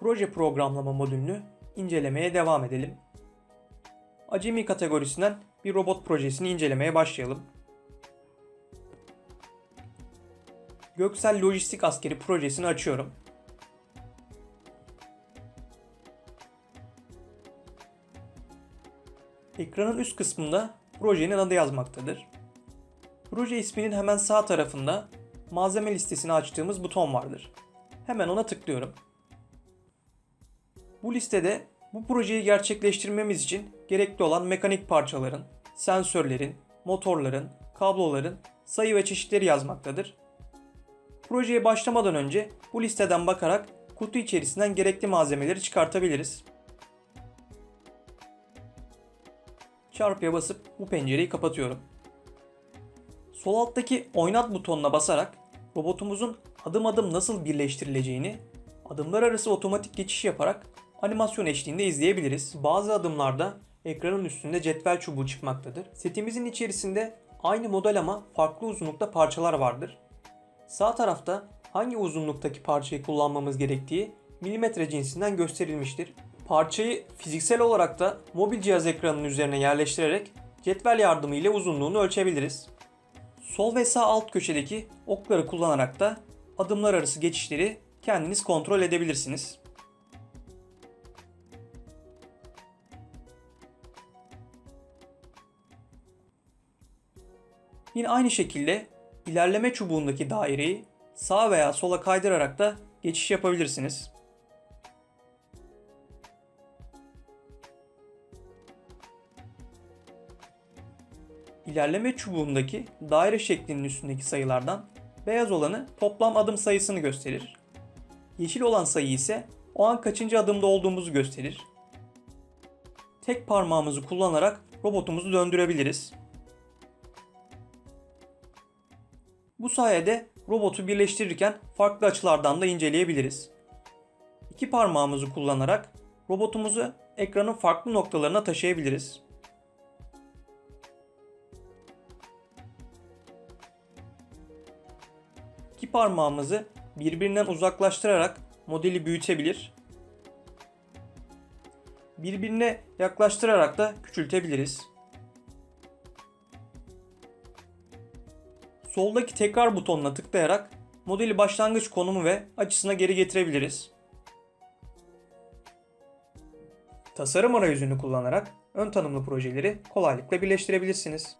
Proje programlama modülünü incelemeye devam edelim. Acemi kategorisinden bir robot projesini incelemeye başlayalım. Göksel Lojistik Askeri projesini açıyorum. Ekranın üst kısmında projenin adı yazmaktadır. Proje isminin hemen sağ tarafında malzeme listesini açtığımız buton vardır. Hemen ona tıklıyorum. Bu listede bu projeyi gerçekleştirmemiz için gerekli olan mekanik parçaların, sensörlerin, motorların, kabloların sayı ve çeşitleri yazmaktadır. Projeye başlamadan önce bu listeden bakarak kutu içerisinden gerekli malzemeleri çıkartabiliriz. Çarpıya basıp bu pencereyi kapatıyorum. Sol alttaki oynat butonuna basarak robotumuzun adım adım nasıl birleştirileceğini adımlar arası otomatik geçiş yaparak animasyon eşliğinde izleyebiliriz. Bazı adımlarda ekranın üstünde cetvel çubuğu çıkmaktadır. Setimizin içerisinde aynı model ama farklı uzunlukta parçalar vardır. Sağ tarafta hangi uzunluktaki parçayı kullanmamız gerektiği milimetre cinsinden gösterilmiştir. Parçayı fiziksel olarak da mobil cihaz ekranının üzerine yerleştirerek cetvel yardımıyla uzunluğunu ölçebiliriz. Sol ve sağ alt köşedeki okları kullanarak da adımlar arası geçişleri kendiniz kontrol edebilirsiniz. Yine aynı şekilde ilerleme çubuğundaki daireyi sağa veya sola kaydırarak da geçiş yapabilirsiniz. İlerleme çubuğundaki daire şeklinin üstündeki sayılardan beyaz olanı toplam adım sayısını gösterir. Yeşil olan sayı ise o an kaçıncı adımda olduğumuzu gösterir. Tek parmağımızı kullanarak robotumuzu döndürebiliriz. Bu sayede robotu birleştirirken farklı açılardan da inceleyebiliriz. İki parmağımızı kullanarak robotumuzu ekranın farklı noktalarına taşıyabiliriz. İki parmağımızı birbirinden uzaklaştırarak modeli büyütebilir. Birbirine yaklaştırarak da küçültebiliriz. Soldaki tekrar butonuna tıklayarak modeli başlangıç konumu ve açısına geri getirebiliriz. Tasarım arayüzünü kullanarak ön tanımlı projeleri kolaylıkla birleştirebilirsiniz.